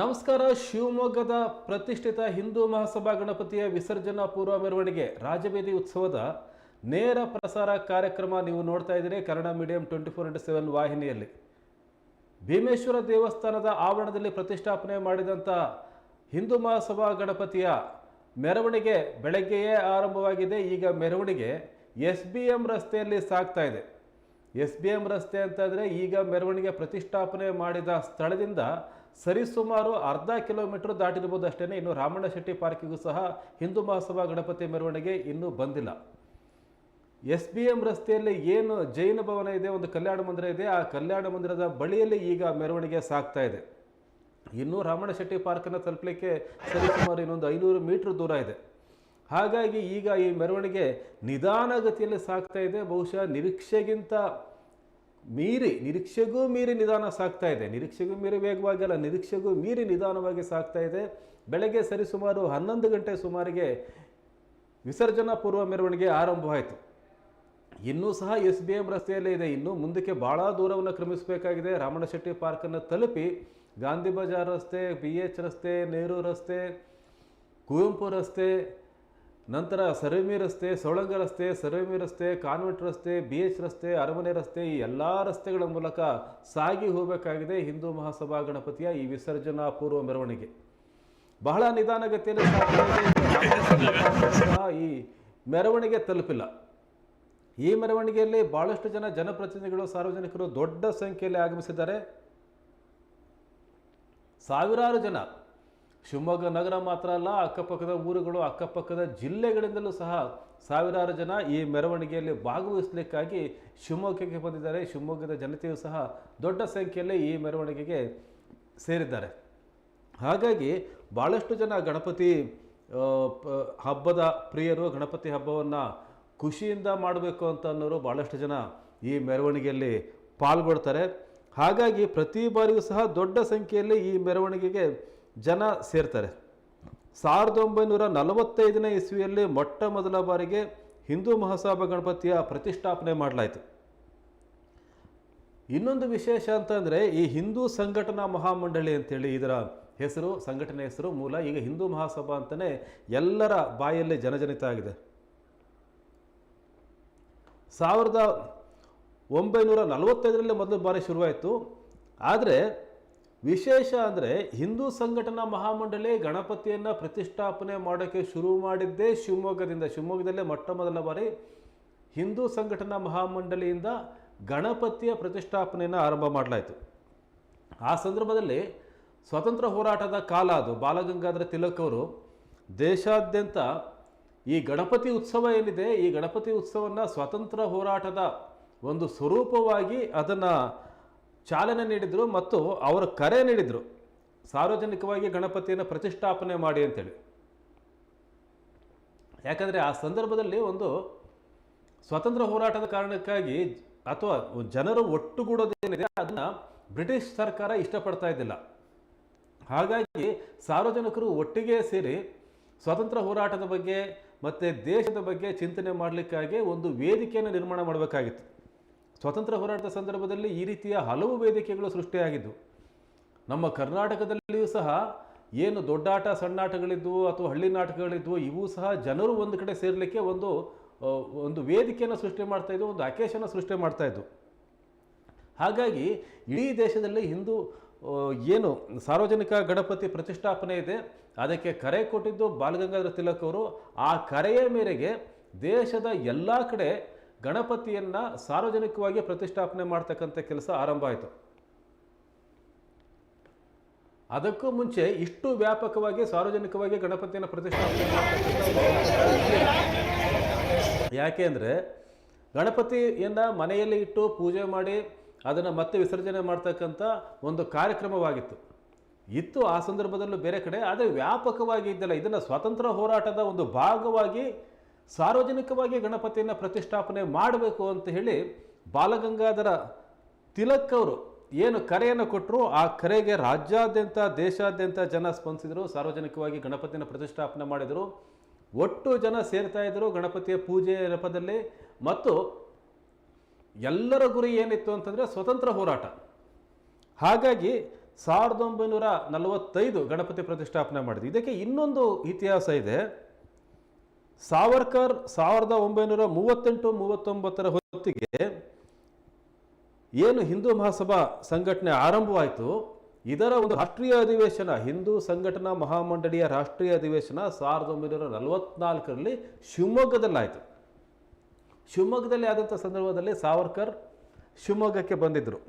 ನಮಸ್ಕಾರ, ಶಿವಮೊಗ್ಗದ ಪ್ರತಿಷ್ಠಿತ ಹಿಂದೂ ಮಹಾಸಭಾ ಗಣಪತಿಯ ವಿಸರ್ಜನಾ ಪೂರ್ವ ಮೆರವಣಿಗೆ ರಾಜಬೀದಿ ಉತ್ಸವದ ನೇರ ಪ್ರಸಾರ ಕಾರ್ಯಕ್ರಮ ನೀವು ನೋಡ್ತಾ ಇದ್ದೀರಿ Kannada medium twenty four into seven ವಾಹಿನಿಯಲ್ಲಿ. ಭೀಮೇಶ್ವರ ದೇವಸ್ಥಾನದ ಆವರಣದಲ್ಲಿ ಪ್ರತಿಷ್ಠಾಪನೆ ಮಾಡಿದಂಥ ಹಿಂದೂ ಮಹಾಸಭಾ ಗಣಪತಿಯ ಮೆರವಣಿಗೆ ಬೆಳಗ್ಗೆಯೇ ಆರಂಭವಾಗಿದೆ. ಈಗ ಮೆರವಣಿಗೆ ಎಸ್ ಬಿ ಎಂ ರಸ್ತೆಯಲ್ಲಿ ಸಾಗ್ತಾ ಇದೆ. ಎಸ್ ಬಿ ಎಂ ರಸ್ತೆ ಅಂತಂದರೆ ಈಗ ಮೆರವಣಿಗೆ ಪ್ರತಿಷ್ಠಾಪನೆ ಮಾಡಿದ ಸ್ಥಳದಿಂದ ಸರಿಸುಮಾರು ಅರ್ಧ ಕಿಲೋಮೀಟರ್ ದಾಟಿರ್ಬೋದು ಅಷ್ಟೇ ಇನ್ನು ರಾಮಣ್ಣ ಶೆಟ್ಟಿ ಪಾರ್ಕಿಗೂ ಸಹ ಹಿಂದೂ ಮಹಾಸಭಾ ಗಣಪತಿ ಮೆರವಣಿಗೆ ಇನ್ನೂ ಬಂದಿಲ್ಲ. ಎಸ್ ಬಿ ಎಂ ರಸ್ತೆಯಲ್ಲಿ ಏನು ಜೈನ ಭವನ ಇದೆ, ಒಂದು ಕಲ್ಯಾಣ ಮಂದಿರ ಇದೆ. ಆ ಕಲ್ಯಾಣ ಮಂದಿರದ ಬಳಿಯಲ್ಲಿ ಈಗ ಮೆರವಣಿಗೆ ಸಾಗ್ತಾ ಇದೆ. ಇನ್ನೂ ರಾಮಣ್ಣ ಶೆಟ್ಟಿ ಪಾರ್ಕನ್ನು ತಲುಪಲಿಕ್ಕೆ ಸರಿಸುಮಾರು ಇನ್ನೊಂದು ಐನೂರು ಮೀಟರ್ ದೂರ ಇದೆ. ಹಾಗಾಗಿ ಈಗ ಈ ಮೆರವಣಿಗೆ ನಿಧಾನಗತಿಯಲ್ಲಿ ಸಾಗ್ತಾ ಇದೆ. ಬಹುಶಃ ನಿರೀಕ್ಷೆಗಿಂತ ಮೀರಿ, ನಿರೀಕ್ಷೆಗೂ ಮೀರಿ ನಿಧಾನ ಸಾಗ್ತಾ ಇದೆ. ನಿರೀಕ್ಷೆಗೂ ಮೀರಿ ವೇಗವಾಗಿ ಅಲ್ಲ, ನಿರೀಕ್ಷೆಗೂ ಮೀರಿ ನಿಧಾನವಾಗಿ ಸಾಗ್ತಾ ಇದೆ. ಬೆಳಗ್ಗೆ ಸರಿಸುಮಾರು ಹನ್ನೊಂದು ಗಂಟೆ ಸುಮಾರಿಗೆ ವಿಸರ್ಜನಾ ಪೂರ್ವ ಮೆರವಣಿಗೆ ಆರಂಭವಾಯಿತು. ಇನ್ನೂ ಸಹ ಎಸ್ ಬಿ ಎಂ ರಸ್ತೆಯಲ್ಲೇ ಇದೆ. ಇನ್ನೂ ಮುಂದಕ್ಕೆ ಭಾಳ ದೂರವನ್ನು ಕ್ರಮಿಸಬೇಕಾಗಿದೆ. ರಾಮಣ್ಣ ಶೆಟ್ಟಿ ಪಾರ್ಕನ್ನು ತಲುಪಿ ಗಾಂಧಿ ಬಜಾರ್ ರಸ್ತೆ ಬಿ ಎಚ್ ರಸ್ತೆ, ನೆಹರು ರಸ್ತೆ, ಕುವೆಂಪು ರಸ್ತೆ ನಂತರ ಸರ್ವೇಮಿ ರಸ್ತೆ, ಸೊಳಂಗ ರಸ್ತೆ, ಸರ್ವೇಮಿ ರಸ್ತೆ, ಕಾನ್ವೆಂಟ್ ರಸ್ತೆ, ಬಿ ಎಚ್ ರಸ್ತೆ, ಅರಮನೆ ರಸ್ತೆ ಈ ಎಲ್ಲ ರಸ್ತೆಗಳ ಮೂಲಕ ಸಾಗಿ ಹೋಗಬೇಕಾಗಿದೆ ಹಿಂದೂ ಮಹಾಸಭಾ ಗಣಪತಿಯ ಈ ವಿಸರ್ಜನಾ ಪೂರ್ವ ಮೆರವಣಿಗೆ. ಬಹಳ ನಿಧಾನಗತಿಯಲ್ಲಿ ಈ ಮೆರವಣಿಗೆ ತಲುಪಿಲ್ಲ. ಈ ಮೆರವಣಿಗೆಯಲ್ಲಿ ಬಹಳಷ್ಟು ಜನ ಜನಪ್ರತಿನಿಧಿಗಳು, ಸಾರ್ವಜನಿಕರು ದೊಡ್ಡ ಸಂಖ್ಯೆಯಲ್ಲಿ ಆಗಮಿಸಿದ್ದಾರೆ. ಸಾವಿರಾರು ಜನ ಶಿವಮೊಗ್ಗ ನಗರ ಮಾತ್ರ ಅಲ್ಲ, ಅಕ್ಕಪಕ್ಕದ ಊರುಗಳು, ಅಕ್ಕಪಕ್ಕದ ಜಿಲ್ಲೆಗಳಿಂದಲೂ ಸಹ ಸಾವಿರಾರು ಜನ ಈ ಮೆರವಣಿಗೆಯಲ್ಲಿ ಭಾಗವಹಿಸಲಿಕ್ಕಾಗಿ ಶಿವಮೊಗ್ಗಕ್ಕೆ ಬಂದಿದ್ದಾರೆ. ಶಿವಮೊಗ್ಗದ ಜನತೆಯು ಸಹ ದೊಡ್ಡ ಸಂಖ್ಯೆಯಲ್ಲಿ ಈ ಮೆರವಣಿಗೆಗೆ ಸೇರಿದ್ದಾರೆ. ಹಾಗಾಗಿ ಭಾಳಷ್ಟು ಜನ ಗಣಪತಿ ಹಬ್ಬದ ಪ್ರಿಯರು ಗಣಪತಿ ಹಬ್ಬವನ್ನು ಖುಷಿಯಿಂದ ಮಾಡಬೇಕು ಅಂತ ಅನ್ನೋರು ಭಾಳಷ್ಟು ಜನ ಈ ಮೆರವಣಿಗೆಯಲ್ಲಿ ಪಾಲ್ಗೊಳ್ತಾರೆ. ಹಾಗಾಗಿ ಪ್ರತಿ ಬಾರಿಯೂ ಸಹ ದೊಡ್ಡ ಸಂಖ್ಯೆಯಲ್ಲಿ ಈ ಮೆರವಣಿಗೆಗೆ ಜನ ಸೇರ್ತಾರೆ. ಸಾವಿರದ ಒಂಬೈನೂರ ನಲವತ್ತೈದನೇ ಇಸ್ವಿಯಲ್ಲಿ ಮೊಟ್ಟ ಮೊದಲ ಬಾರಿಗೆ ಹಿಂದೂ ಮಹಾಸಭಾ ಗಣಪತಿಯ ಪ್ರತಿಷ್ಠಾಪನೆ ಮಾಡಲಾಯಿತು. ಇನ್ನೊಂದು ವಿಶೇಷ ಅಂತಂದರೆ ಈ ಹಿಂದೂ ಸಂಘಟನಾ ಮಹಾಮಂಡಳಿ ಅಂತೇಳಿ ಇದರ ಹೆಸರು, ಸಂಘಟನೆ ಹೆಸರು ಮೂಲ, ಈಗ ಹಿಂದೂ ಮಹಾಸಭಾ ಅಂತಲೇ ಎಲ್ಲರ ಬಾಯಲ್ಲಿ ಜನಜನಿತ ಆಗಿದೆ. ಸಾವಿರದ ಒಂಬೈನೂರ ನಲವತ್ತೈದರಲ್ಲೇ ಮೊದಲು ಬಾರಿ ಶುರುವಾಯಿತು. ಆದರೆ ವಿಶೇಷ ಅಂದರೆ ಹಿಂದೂ ಸಂಘಟನಾ ಮಹಾಮಂಡಳಿ ಗಣಪತಿಯನ್ನು ಪ್ರತಿಷ್ಠಾಪನೆ ಮಾಡೋಕ್ಕೆ ಶುರು ಮಾಡಿದ್ದೇ ಶಿವಮೊಗ್ಗದಿಂದ. ಶಿವಮೊಗ್ಗದಲ್ಲೇ ಮೊಟ್ಟ ಮೊದಲ ಬಾರಿ ಹಿಂದೂ ಸಂಘಟನಾ ಮಹಾಮಂಡಳಿಯಿಂದ ಗಣಪತಿಯ ಪ್ರತಿಷ್ಠಾಪನೆಯನ್ನು ಆರಂಭ ಮಾಡಲಾಯಿತು. ಆ ಸಂದರ್ಭದಲ್ಲಿ ಸ್ವತಂತ್ರ ಹೋರಾಟದ ಕಾಲ ಅದು. ಬಾಲಗಂಗಾಧರ ತಿಲಕ್ ಅವರು, ದೇಶಾದ್ಯಂತ ಈ ಗಣಪತಿ ಉತ್ಸವ ಏನಿದೆ, ಈ ಗಣಪತಿ ಉತ್ಸವನ ಸ್ವತಂತ್ರ ಹೋರಾಟದ ಒಂದು ಸ್ವರೂಪವಾಗಿ ಅದನ್ನು ಚಾಲನೆ ನೀಡಿದರು ಮತ್ತು ಅವರು ಕರೆ ನೀಡಿದರು. ಸಾರ್ವಜನಿಕವಾಗಿ ಗಣಪತಿಯನ್ನು ಪ್ರತಿಷ್ಠಾಪನೆ ಮಾಡಿ ಅಂತೇಳಿ. ಯಾಕಂದರೆ ಆ ಸಂದರ್ಭದಲ್ಲಿ ಒಂದು ಸ್ವತಂತ್ರ ಹೋರಾಟದ ಕಾರಣಕ್ಕಾಗಿ ಅಥವಾ ಜನರು ಒಟ್ಟುಗೂಡೋದೇನಿದೆ, ಅದನ್ನು ಬ್ರಿಟಿಷ್ ಸರ್ಕಾರ ಇಷ್ಟಪಡ್ತಾ ಇದ್ದಿಲ್ಲ. ಹಾಗಾಗಿ ಸಾರ್ವಜನಿಕರು ಒಟ್ಟಿಗೆ ಸೇರಿ ಸ್ವತಂತ್ರ ಹೋರಾಟದ ಬಗ್ಗೆ ಮತ್ತು ದೇಶದ ಬಗ್ಗೆ ಚಿಂತನೆ ಮಾಡಲಿಕ್ಕಾಗಿ ಒಂದು ವೇದಿಕೆಯನ್ನು ನಿರ್ಮಾಣ ಮಾಡಬೇಕಾಗಿತ್ತು. ಸ್ವತಂತ್ರ ಹೋರಾಟದ ಸಂದರ್ಭದಲ್ಲಿ ಈ ರೀತಿಯ ಹಲವು ವೇದಿಕೆಗಳು ಸೃಷ್ಟಿಯಾಗಿದ್ದು, ನಮ್ಮ ಕರ್ನಾಟಕದಲ್ಲಿಯೂ ಸಹ ಏನು ದೊಡ್ಡಾಟ ಸಣ್ಣಾಟಗಳಿದ್ವು ಅಥವಾ ಹಳ್ಳಿ ನಾಟಕಗಳಿದ್ವು, ಇವು ಸಹ ಜನರು ಒಂದು ಕಡೆ ಸೇರಲಿಕ್ಕೆ ಒಂದು ಒಂದು ವೇದಿಕೆಯನ್ನು ಸೃಷ್ಟಿ ಮಾಡ್ತಾ ಇದ್ವು, ಒಂದು ಅಕೇಶನ ಸೃಷ್ಟಿ ಮಾಡ್ತಾ ಇದ್ವು. ಹಾಗಾಗಿ ಇಡೀ ದೇಶದಲ್ಲಿ ಹಿಂದೂ ಏನು ಸಾರ್ವಜನಿಕ ಗಣಪತಿ ಪ್ರತಿಷ್ಠಾಪನೆ ಇದೆ, ಅದಕ್ಕೆ ಕರೆ ಕೊಟ್ಟಿದ್ದು ಬಾಲಗಂಗಾಧರ ತಿಲಕ್ ಅವರು. ಆ ಕರೆಯ ಮೇರೆಗೆ ದೇಶದ ಎಲ್ಲ ಕಡೆ ಗಣಪತಿಯನ್ನು ಸಾರ್ವಜನಿಕವಾಗಿ ಪ್ರತಿಷ್ಠಾಪನೆ ಮಾಡ್ತಕ್ಕಂಥ ಕೆಲಸ ಆರಂಭ ಆಯಿತು. ಅದಕ್ಕೂ ಮುಂಚೆ ಇಷ್ಟು ವ್ಯಾಪಕವಾಗಿ ಸಾರ್ವಜನಿಕವಾಗಿ ಗಣಪತಿಯನ್ನು ಪ್ರತಿಷ್ಠಾಪನೆ ಮಾಡ್ತಕ್ಕಂಥ ಯಾಕೆ ಅಂದರೆ ಗಣಪತಿಯನ್ನು ಮನೆಯಲ್ಲಿ ಇಟ್ಟು ಪೂಜೆ ಮಾಡಿ ಅದನ್ನು ಮತ್ತೆ ವಿಸರ್ಜನೆ ಮಾಡ್ತಕ್ಕಂಥ ಒಂದು ಕಾರ್ಯಕ್ರಮವಾಗಿತ್ತು. ಇತ್ತು ಆ ಸಂದರ್ಭದಲ್ಲೂ ಬೇರೆ ಕಡೆ, ಆದರೆ ವ್ಯಾಪಕವಾಗಿ ಇದ್ದಲ್ಲ. ಇದನ್ನು ಸ್ವತಂತ್ರ ಹೋರಾಟದ ಒಂದು ಭಾಗವಾಗಿ ಸಾರ್ವಜನಿಕವಾಗಿ ಗಣಪತಿಯನ್ನು ಪ್ರತಿಷ್ಠಾಪನೆ ಮಾಡಬೇಕು ಅಂತ ಹೇಳಿ ಬಾಲಗಂಗಾಧರ ತಿಲಕ್ ಅವರು ಏನು ಕರೆಯನ್ನು ಕೊಟ್ಟರು ಆ ಕರೆಗೆ ರಾಜ್ಯಾದ್ಯಂತ, ದೇಶಾದ್ಯಂತ ಜನ ಸ್ಪಂದಿಸಿದರು, ಸಾರ್ವಜನಿಕವಾಗಿ ಗಣಪತಿಯನ್ನು ಪ್ರತಿಷ್ಠಾಪನೆ ಮಾಡಿದರು. ಒಟ್ಟು ಜನ ಸೇರ್ತಾ ಇದ್ದರು ಗಣಪತಿಯ ಪೂಜೆಯ ನೆಪದಲ್ಲಿ. ಮತ್ತು ಎಲ್ಲರ ಗುರಿ ಏನಿತ್ತು ಅಂತಂದರೆ ಸ್ವತಂತ್ರ ಹೋರಾಟ. ಹಾಗಾಗಿ ಸಾವಿರದ ಒಂಬೈನೂರ ನಲವತ್ತೈದು ಗಣಪತಿ ಪ್ರತಿಷ್ಠಾಪನೆ ಮಾಡಿದ್ರು. ಇದಕ್ಕೆ ಇನ್ನೊಂದು ಇತಿಹಾಸ ಇದೆ. ಸಾವರ್ಕರ್ ಸಾವಿರದ ಒಂಬೈನೂರ ಮೂವತ್ತೆಂಟು, ಮೂವತ್ತೊಂಬತ್ತರ ಹೊತ್ತಿಗೆ ಏನು ಹಿಂದೂ ಮಹಾಸಭಾ ಸಂಘಟನೆ ಆರಂಭವಾಯಿತು, ಇದರ ಒಂದು ರಾಷ್ಟ್ರೀಯ ಅಧಿವೇಶನ, ಹಿಂದೂ ಸಂಘಟನಾ ಮಹಾಮಂಡಳಿಯ ರಾಷ್ಟ್ರೀಯ ಅಧಿವೇಶನ ಸಾವಿರದ ಒಂಬೈನೂರ ನಲವತ್ನಾಲ್ಕರಲ್ಲಿ ಶಿವಮೊಗ್ಗದಲ್ಲಾಯಿತು. ಶಿವಮೊಗ್ಗದಲ್ಲಿ ಆದಂಥ ಸಂದರ್ಭದಲ್ಲಿ ಸಾವರ್ಕರ್ ಶಿವಮೊಗ್ಗಕ್ಕೆ ಬಂದಿದ್ದರು.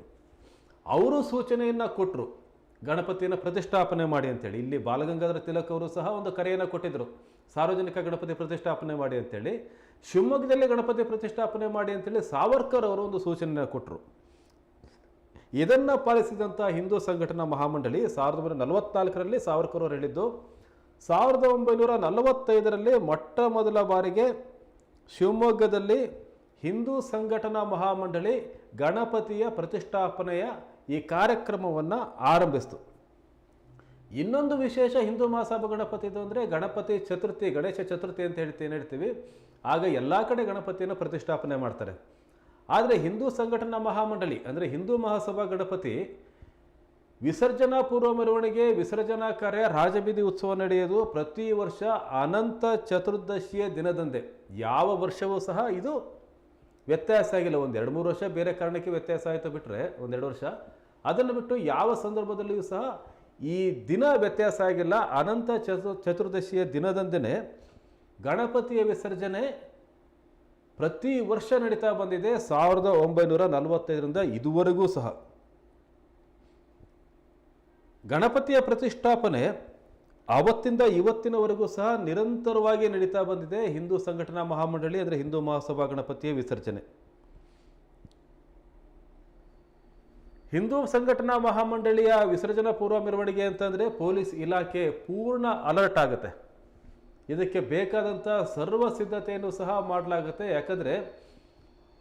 ಅವರು ಸೂಚನೆಯನ್ನು ಕೊಟ್ಟರು ಗಣಪತಿಯನ್ನು ಪ್ರತಿಷ್ಠಾಪನೆ ಮಾಡಿ ಅಂತೇಳಿ. ಇಲ್ಲಿ ಬಾಲಗಂಗಾಧರ ತಿಲಕ್ ಅವರು ಸಹ ಒಂದು ಕರೆಯನ್ನು ಕೊಟ್ಟಿದ್ದರು. ಸಾರ್ವಜನಿಕ ಗಣಪತಿ ಪ್ರತಿಷ್ಠಾಪನೆ ಮಾಡಿ ಅಂತೇಳಿ, ಶಿವಮೊಗ್ಗದಲ್ಲಿ ಗಣಪತಿ ಪ್ರತಿಷ್ಠಾಪನೆ ಮಾಡಿ ಅಂತೇಳಿ ಸಾವರ್ಕರ್ ಅವರು ಒಂದು ಸೂಚನೆಯನ್ನು ಕೊಟ್ಟರು ಇದನ್ನು ಪಾಲಿಸಿದಂಥ ಹಿಂದೂ ಸಂಘಟನಾ ಮಹಾಮಂಡಳಿ ಸಾವಿರದ ಒಂಬೈನೂರ ನಲವತ್ನಾಲ್ಕರಲ್ಲಿ ಸಾವರ್ಕರ್ ಅವರು ಹೇಳಿದ್ದು, ಸಾವಿರದ ಒಂಬೈನೂರ ನಲವತ್ತೈದರಲ್ಲಿ ಮೊಟ್ಟ ಮೊದಲ ಬಾರಿಗೆ ಶಿವಮೊಗ್ಗದಲ್ಲಿ ಹಿಂದೂ ಸಂಘಟನಾ ಮಹಾಮಂಡಳಿ ಗಣಪತಿಯ ಪ್ರತಿಷ್ಠಾಪನೆಯ ಈ ಕಾರ್ಯಕ್ರಮವನ್ನು ಆರಂಭಿಸಿತು. ಇನ್ನೊಂದು ವಿಶೇಷ ಹಿಂದೂ ಮಹಾಸಭಾ ಗಣಪತಿದು ಅಂದರೆ ಗಣಪತಿ ಚತುರ್ಥಿ, ಗಣೇಶ ಚತುರ್ಥಿ ಅಂತ ಹೇಳ್ತೀನಿ ಹೇಳ್ತೀವಿ? ಆಗ ಎಲ್ಲ ಕಡೆ ಗಣಪತಿಯನ್ನು ಪ್ರತಿಷ್ಠಾಪನೆ ಮಾಡ್ತಾರೆ. ಆದರೆ ಹಿಂದೂ ಸಂಘಟನಾ ಮಹಾಮಂಡಳಿ, ಅಂದರೆ ಹಿಂದೂ ಮಹಾಸಭಾ ಗಣಪತಿ ವಿಸರ್ಜನಾ ಪೂರ್ವ ಮೆರವಣಿಗೆ, ವಿಸರ್ಜನಾ ಕಾರ್ಯ, ರಾಜಬೀದಿ ಉತ್ಸವ ನಡೆಯೋದು ಪ್ರತಿ ವರ್ಷ ಅನಂತ ಚತುರ್ದಶಿಯ ದಿನದಂದೇ. ಯಾವ ವರ್ಷವೂ ಸಹ ಇದು ವ್ಯತ್ಯಾಸ ಆಗಿಲ್ಲ. ಒಂದು ಎರಡು ಮೂರು ವರ್ಷ ಬೇರೆ ಕಾರಣಕ್ಕೆ ವ್ಯತ್ಯಾಸ ಆಯಿತು ಬಿಟ್ಟರೆ ಒಂದೆರಡು ವರ್ಷ. ಅದನ್ನು ಬಿಟ್ಟು ಯಾವ ಸಂದರ್ಭದಲ್ಲಿಯೂ ಸಹ ಈ ದಿನ ವ್ಯತ್ಯಾಸ ಆಗಿಲ್ಲ. ಅನಂತ ಚತು ಚತುರ್ದಶಿಯ ದಿನದಂದೇ ಗಣಪತಿಯ ವಿಸರ್ಜನೆ ಪ್ರತಿ ವರ್ಷ ನಡೀತಾ ಬಂದಿದೆ. ಸಾವಿರದ ಒಂಬೈನೂರ ನಲವತ್ತೈದರಿಂದ ಇದುವರೆಗೂ ಸಹ. ಗಣಪತಿಯ ಪ್ರತಿಷ್ಠಾಪನೆ ಅವತ್ತಿಂದ ಇವತ್ತಿನವರೆಗೂ ಸಹ ನಿರಂತರವಾಗಿ ನಡೀತಾ ಬಂದಿದೆ. ಹಿಂದೂ ಸಂಘಟನಾ ಮಹಾಮಂಡಳಿ ಅಂದರೆ ಹಿಂದೂ ಮಹಾಸಭಾ ಗಣಪತಿಯ ವಿಸರ್ಜನೆ. ಹಿಂದೂ ಸಂಘಟನಾ ಮಹಾಮಂಡಳಿಯ ವಿಸರ್ಜನಾ ಪೂರ್ವ ಮೆರವಣಿಗೆ ಅಂತಂದರೆ ಪೊಲೀಸ್ ಇಲಾಖೆ ಪೂರ್ಣ ಅಲರ್ಟ್ ಆಗುತ್ತೆ. ಇದಕ್ಕೆ ಬೇಕಾದಂಥ ಸರ್ವ ಸಿದ್ಧತೆಯನ್ನು ಸಹ ಮಾಡಲಾಗುತ್ತೆ. ಯಾಕಂದರೆ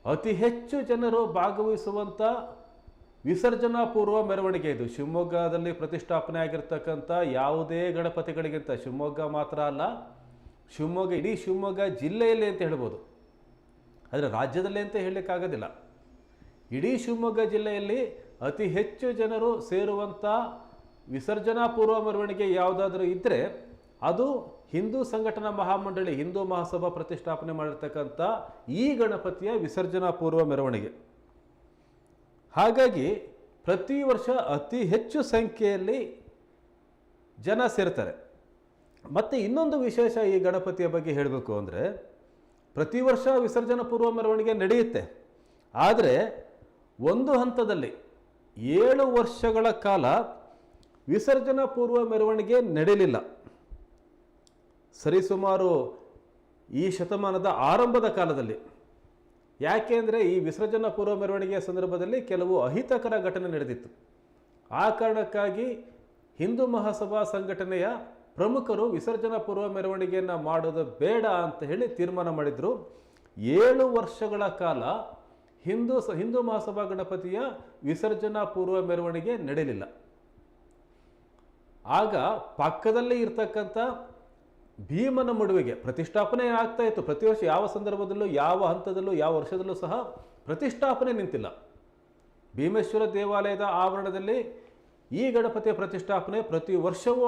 ಅತಿ ಹೆಚ್ಚು ಜನರು ಭಾಗವಹಿಸುವಂಥ ವಿಸರ್ಜನಾ ಪೂರ್ವ ಮೆರವಣಿಗೆ ಇದು. ಶಿವಮೊಗ್ಗದಲ್ಲಿ ಪ್ರತಿಷ್ಠಾಪನೆ ಆಗಿರ್ತಕ್ಕಂಥ ಯಾವುದೇ ಗಣಪತಿಗಳಿಗಿಂತ ಶಿವಮೊಗ್ಗ ಮಾತ್ರ ಅಲ್ಲ, ಶಿವಮೊಗ್ಗ, ಇಡೀ ಶಿವಮೊಗ್ಗ ಜಿಲ್ಲೆಯಲ್ಲಿ ಅಂತ ಹೇಳ್ಬೋದು. ಆದರೆ ರಾಜ್ಯದಲ್ಲಿ ಅಂತ ಹೇಳಲಿಕ್ಕಾಗೋದಿಲ್ಲ. ಇಡೀ ಶಿವಮೊಗ್ಗ ಜಿಲ್ಲೆಯಲ್ಲಿ ಅತಿ ಹೆಚ್ಚು ಜನರು ಸೇರುವಂಥ ವಿಸರ್ಜನಾ ಪೂರ್ವ ಮೆರವಣಿಗೆ ಯಾವುದಾದ್ರೂ ಇದ್ದರೆ ಅದು ಹಿಂದೂ ಸಂಘಟನಾ ಮಹಾಮಂಡಳಿ, ಹಿಂದೂ ಮಹಾಸಭಾ ಪ್ರತಿಷ್ಠಾಪನೆ ಮಾಡಿರ್ತಕ್ಕಂಥ ಈ ಗಣಪತಿಯ ವಿಸರ್ಜನಾ ಪೂರ್ವ ಮೆರವಣಿಗೆ. ಹಾಗಾಗಿ ಪ್ರತಿ ವರ್ಷ ಅತಿ ಹೆಚ್ಚು ಸಂಖ್ಯೆಯಲ್ಲಿ ಜನ ಸೇರ್ತಾರೆ. ಮತ್ತು ಇನ್ನೊಂದು ವಿಶೇಷ ಈ ಗಣಪತಿಯ ಬಗ್ಗೆ ಹೇಳಬೇಕು ಅಂದರೆ ಪ್ರತಿ ವರ್ಷ ವಿಸರ್ಜನಾ ಪೂರ್ವ ಮೆರವಣಿಗೆ ನಡೆಯುತ್ತೆ. ಆದರೆ ಒಂದು ಹಂತದಲ್ಲಿ ಏಳು ವರ್ಷಗಳ ಕಾಲ ವಿಸರ್ಜನಾ ಪೂರ್ವ ಮೆರವಣಿಗೆ ನಡೆಯಲಿಲ್ಲ. ಸರಿಸುಮಾರು ಈ ಶತಮಾನದ ಆರಂಭದ ಕಾಲದಲ್ಲಿ. ಯಾಕೆ ಅಂದರೆ ಈ ವಿಸರ್ಜನಾ ಪೂರ್ವ ಮೆರವಣಿಗೆಯ ಸಂದರ್ಭದಲ್ಲಿ ಕೆಲವು ಅಹಿತಕರ ಘಟನೆ ನಡೆದಿತ್ತು. ಆ ಕಾರಣಕ್ಕಾಗಿ ಹಿಂದೂ ಮಹಾಸಭಾ ಸಂಘಟನೆಯ ಪ್ರಮುಖರು ವಿಸರ್ಜನಾ ಪೂರ್ವ ಮೆರವಣಿಗೆಯನ್ನು ಮಾಡೋದು ಬೇಡ ಅಂತ ಹೇಳಿ ತೀರ್ಮಾನ ಮಾಡಿದರು. ಏಳು ವರ್ಷಗಳ ಕಾಲ ಹಿಂದೂ ಸ, ಹಿಂದೂ ಮಹಾಸಭಾ ಗಣಪತಿಯ ವಿಸರ್ಜನಾ ಪೂರ್ವ ಮೆರವಣಿಗೆ ನಡೆಯಲಿಲ್ಲ. ಆಗ ಪಕ್ಕದಲ್ಲೇ ಇರ್ತಕ್ಕಂಥ ಭೀಮನ ಮಡುವೆಗೆ ಪ್ರತಿಷ್ಠಾಪನೆ ಆಗ್ತಾ ಇತ್ತು. ಪ್ರತಿ ವರ್ಷ ಯಾವ ಸಂದರ್ಭದಲ್ಲೂ, ಯಾವ ಹಂತದಲ್ಲೂ, ಯಾವ ವರ್ಷದಲ್ಲೂ ಸಹ ಪ್ರತಿಷ್ಠಾಪನೆ ನಿಂತಿಲ್ಲ. ಭೀಮೇಶ್ವರ ದೇವಾಲಯದ ಆವರಣದಲ್ಲಿ ಈ ಗಣಪತಿಯ ಪ್ರತಿಷ್ಠಾಪನೆ ಪ್ರತಿ ವರ್ಷವೂ